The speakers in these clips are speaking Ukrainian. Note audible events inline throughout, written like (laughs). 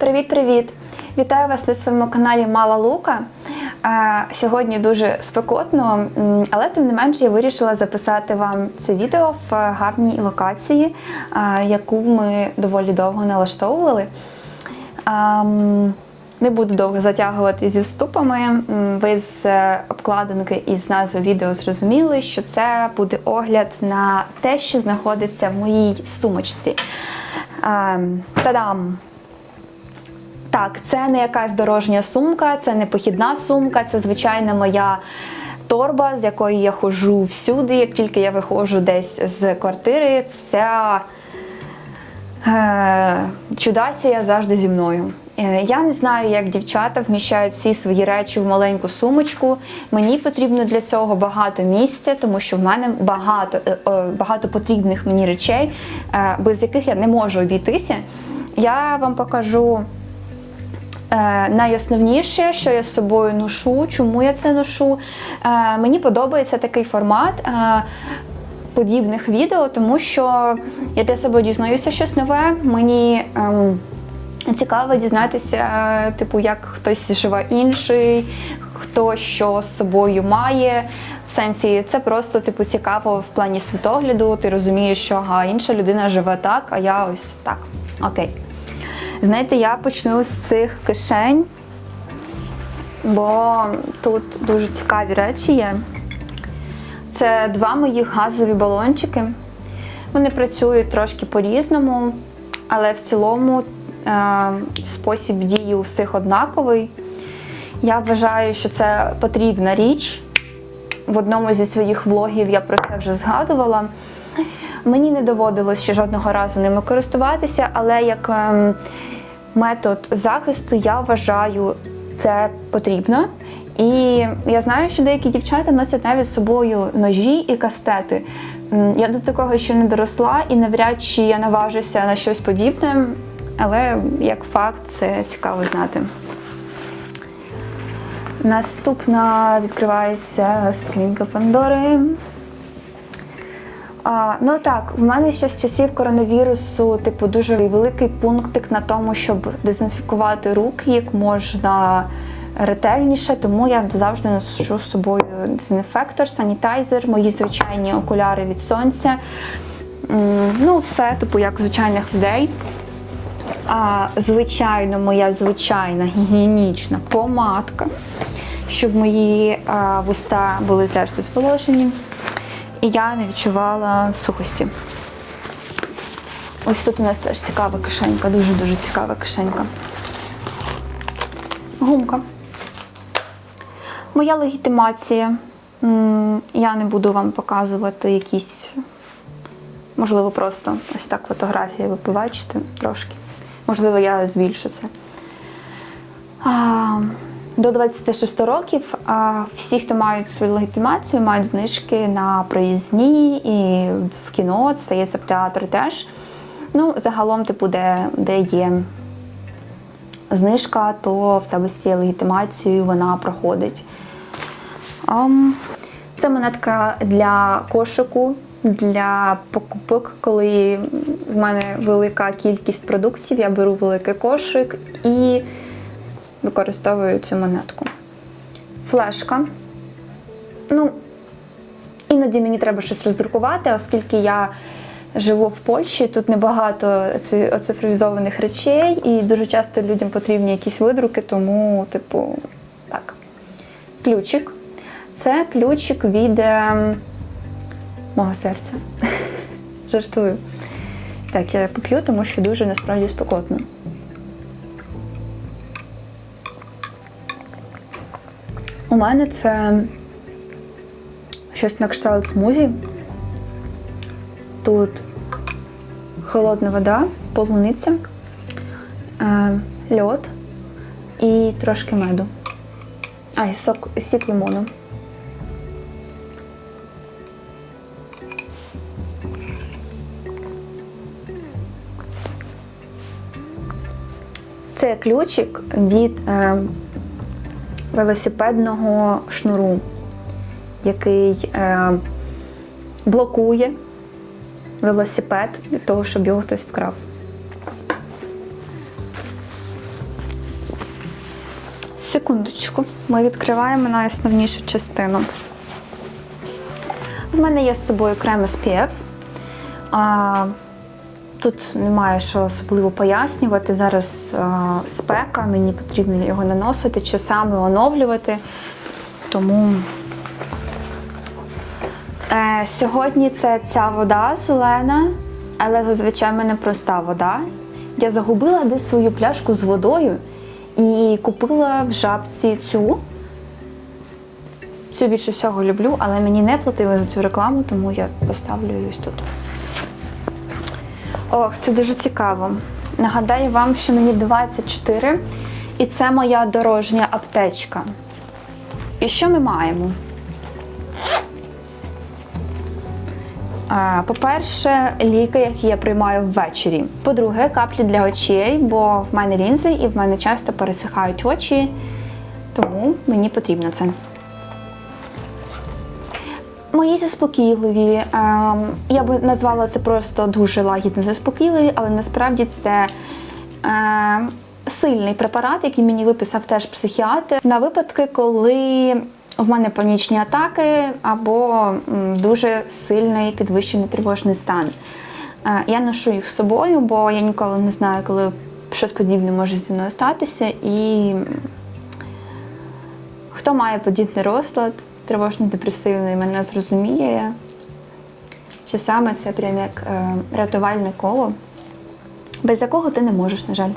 Привіт-привіт! Вітаю вас на своєму каналі Мала Лука. Сьогодні дуже спекотно, але тим не менше я вирішила записати вам це відео в гарній локації, яку ми доволі довго налаштовували. Не буду довго затягувати зі вступами. Ви з е, обкладинки і з назви відео зрозуміли, що це буде огляд на те, що знаходиться в моїй сумочці. Та-дам! Так, це не якась дорожня сумка, це не похідна сумка, це звичайна моя торба, з якою я ходжу всюди. Як тільки я виходжу десь з квартири, ця е, чудасія завжди зі мною. Е, Я не знаю, як дівчата вміщають всі свої речі в маленьку сумочку. Мені потрібно для цього багато місця, тому що в мене багато, е, багато потрібних мені речей, е, без яких я не можу обійтися. Я вам покажу Е, найосновніше, що я з собою ношу, чому я це ношу. Е, мені подобається такий формат. е, Подібних відео, тому що я для себе дізнаюся щось нове. Мені ем, цікаво дізнатися, е, типу, як хтось живе інший, хто що з собою має. В сенсі, це просто типу цікаво в плані світогляду. Ти розумієш, що ага, інша людина живе так, а я ось так. Окей. Знаєте, я почну з цих кишень, бо тут дуже цікаві речі є. Це два мої газові балончики. Вони працюють трошки по-різному, але в цілому е, спосіб дії у всіх однаковий. Я вважаю, що це потрібна річ. В одному зі своїх влогів я про це вже згадувала. Мені не доводилось ще жодного разу ними користуватися, але як ем, метод захисту я вважаю це потрібно. І я знаю, що деякі дівчата носять навіть з собою ножі і кастети. Я до такого ще не доросла і навряд чи я наважуся на щось подібне, але як факт це цікаво знати. Наступна відкривається скринька Пандори. А, ну так, в мене ще з часів коронавірусу, типу, дуже великий пунктик на тому, щоб дезінфікувати руки як можна ретельніше, тому я завжди ношу з собою дезінфектор, санітайзер, мої звичайні окуляри від сонця. Ну, все, типу, як звичайних людей. А, звичайно, моя звичайна гігієнічна помадка, щоб мої а, вуста були завжди зволожені і я не відчувала сухості. Ось тут у нас теж цікава кишенька, дуже-дуже цікава кишенька. Гумка. Моя легітимація. Я не буду вам показувати якісь, можливо, просто ось так фотографії ви побачите трошки. Можливо, я збільшу це. А, до 26 років всі, хто мають свою легітимацію, мають знижки на проїзні і в кіно, стається в театр теж. Ну, загалом, типу, де, де є знижка, то в тебе з цією легітимацією вона проходить. Це монетка для кошику, для покупок, коли в мене велика кількість продуктів, я беру великий кошик і використовую цю монетку. Флешка. Ну, іноді мені треба щось роздрукувати, оскільки я живу в Польщі, тут небагато оцифровізованих речей, і дуже часто людям потрібні якісь видруки, тому, типу, так. Ключик. Це ключик від ем, мого серця. (laughs) Жартую. Так, я поп'ю, тому що дуже насправді спекотно. У мене це щось на кшталт смузі. Тут холодна вода, полуниця, е, льод і трошки меду. А, і сок, сік лимону. Це ключик від е, велосипедного шнуру, який е, блокує велосипед від того, щоб його хтось вкрав. секундочку. Ми відкриваємо найосновнішу частину. В мене є з собою крем SPF. Тут немає що особливо пояснювати. Зараз а, спека, мені потрібно його наносити, часами оновлювати. Тому е, сьогодні це ця вода зелена, але зазвичай в мене проста вода. Я загубила десь свою пляшку з водою і купила в жабці цю. Цю більше всього люблю, але мені не платили за цю рекламу, тому я поставлю її ось тут. Ох, це дуже цікаво. Нагадаю вам, що мені 24, і це моя дорожня аптечка. І що ми маємо? По-перше, ліки, які я приймаю ввечері. По-друге, каплі для очей, бо в мене лінзи і в мене часто пересихають очі, тому мені потрібно це. Мої заспокійливі. ем, я би назвала це просто дуже лагідно заспокійливі, але насправді це ем, сильний препарат, який мені виписав теж психіатр на випадки, коли в мене панічні атаки або дуже сильний підвищений тривожний стан. Е, Я ношу їх з собою, бо я ніколи не знаю, коли щось подібне може зі мною статися. І хто має подібний розлад, тривожно-депресивний, мене зрозуміє. Часами це прям як е, рятувальне коло, без якого ти не можеш, на жаль.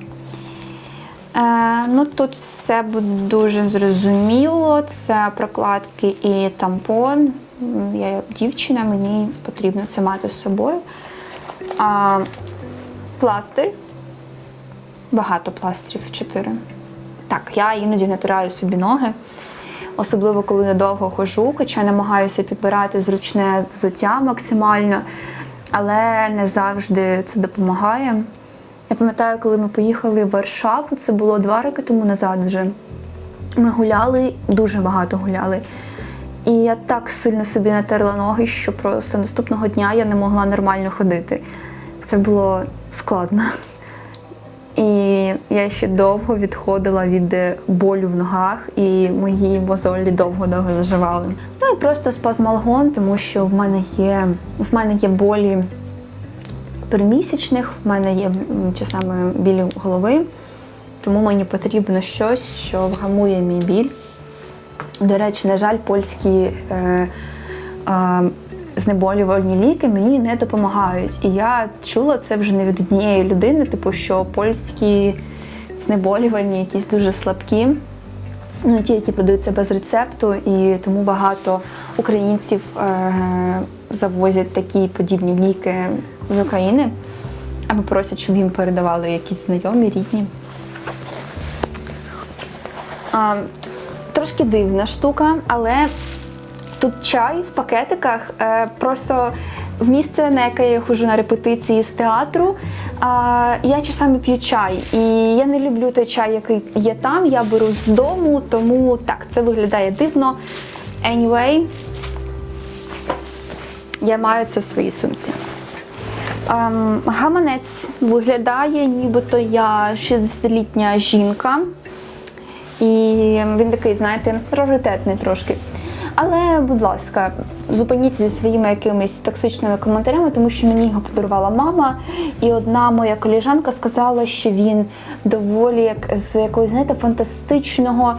Е, ну, тут все буде дуже зрозуміло. Це прокладки і тампон. Я дівчина, мені потрібно це мати з собою. А, пластир. Багато пластирів, чотири. Так, я іноді натираю собі ноги, особливо коли недовго хожу, хоча намагаюся підбирати зручне взуття максимально, але не завжди це допомагає. Я пам'ятаю, коли ми поїхали в Варшаву, це було два роки тому назад вже. Ми гуляли, дуже багато гуляли. І я так сильно собі натерла ноги, що просто наступного дня я не могла нормально ходити. Це було складно. І я ще довго відходила від е, болю в ногах, і мої мозолі довго-довго заживали. Ну і просто спазмалгон, тому що в мене є, в мене є болі перемісячних, в мене є часами білі голови, тому мені потрібно щось, що вгамує мій біль. До речі, на жаль, польські е, е, знеболювальні ліки мені не допомагають. І я чула це вже не від однієї людини, типу, що польські знеболювальні якісь дуже слабкі. Ну, ті, які продаються без рецепту, і тому багато українців е, завозять такі подібні ліки з України або просять, щоб їм передавали якісь знайомі, рідні. А, трошки дивна штука, але тут чай в пакетиках. Е, просто в місце, на яке я ходжу на репетиції з театру, я часами п'ю чай. І я не люблю той чай, який є там. Я беру з дому, тому так, це виглядає дивно. Anyway, я маю це в своїй сумці. Ем, гаманець виглядає, нібито я 60-літня жінка. І він такий, знаєте, раритетний трошки. Але, будь ласка, зупиніться зі своїми якимись токсичними коментарями, тому що мені його подарувала мама. І одна моя коліжанка сказала, що він доволі як з якогось, знаєте, фантастичного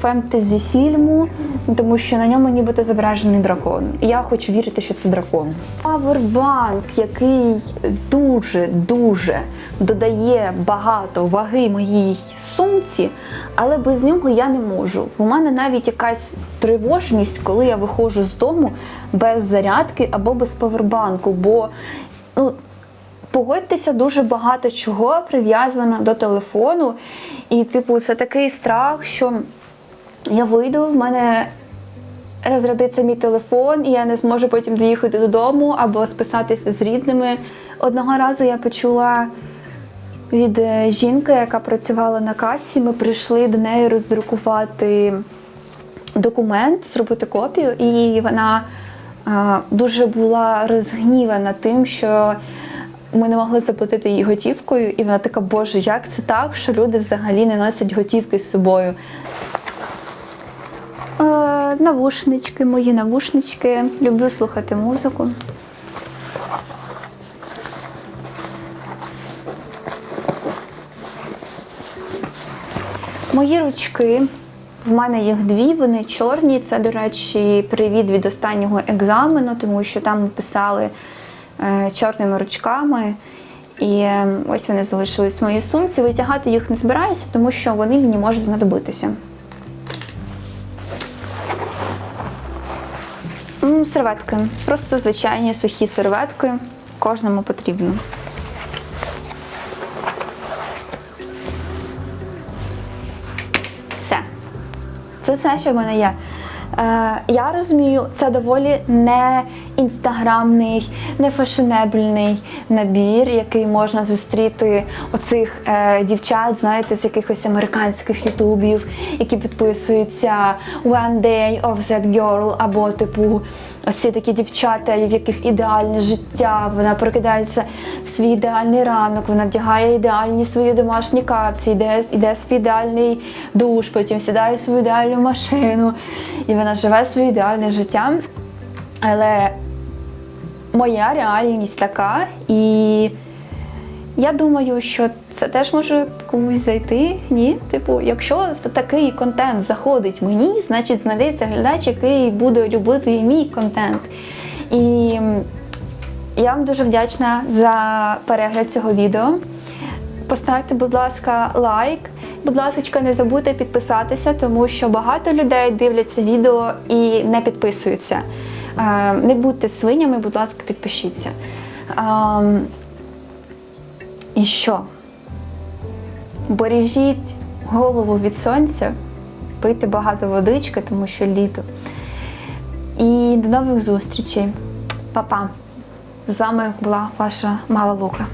фентезі фільму, тому що на ньому нібито зображений дракон. Я хочу вірити, що це дракон. Павербанк, який дуже дуже додає багато ваги моїй сумці, але без нього я не можу. У мене навіть якась тривожність, коли я виходжу з дому без зарядки або без павербанку, бо ну. Погодьтеся, дуже багато чого прив'язано до телефону. І, типу, це такий страх, що я вийду, в мене розрядиться мій телефон, і я не зможу потім доїхати додому або списатися з рідними. Одного разу я почула від е, жінки, яка працювала на касі, ми прийшли до неї роздрукувати документ, зробити копію, і вона а, дуже була розгнівана тим, що ми не могли заплатити їй готівкою, і вона така, боже, як це так, що люди взагалі не носять готівки з собою. Е, навушнички, мої навушнички. Люблю слухати музику. Мої ручки. В мене їх дві, вони чорні. Це, до речі, привід від останнього екзамену, тому що там писали чорними ручками. І е, ось вони залишились в моїй сумці. Витягати їх не збираюся, тому що вони мені можуть знадобитися. Серветки. Просто звичайні сухі серветки. Кожному потрібно. Все. Це все, що в мене є. Е, я розумію, це доволі не інстаграмний, не фешенебельний набір, який можна зустріти оцих е, дівчат, знаєте, з якихось американських ютубів, які підписуються One Day of That Girl, або типу оці такі дівчата, в яких ідеальне життя, вона прокидається в свій ідеальний ранок, вона вдягає ідеальні свої домашні капці, йде, йде свій ідеальний душ, потім сідає свою ідеальну машину, і вона живе своє ідеальне життя. Але моя реальність така, і я думаю, що це теж може комусь зайти. Ні. Типу, якщо такий контент заходить мені, значить знайдеться глядач, який буде любити мій контент. І я вам дуже вдячна за перегляд цього відео. Поставте, будь ласка, лайк. Будь ласка, не забудьте підписатися, тому що багато людей дивляться відео і не підписуються. Е, Не будьте свинями, будь ласка, підпишіться. Ем, І що? Бережіть голову від сонця, пийте багато водички, тому що літо. І до нових зустрічей. Па-па! З вами була ваша Мала Лука.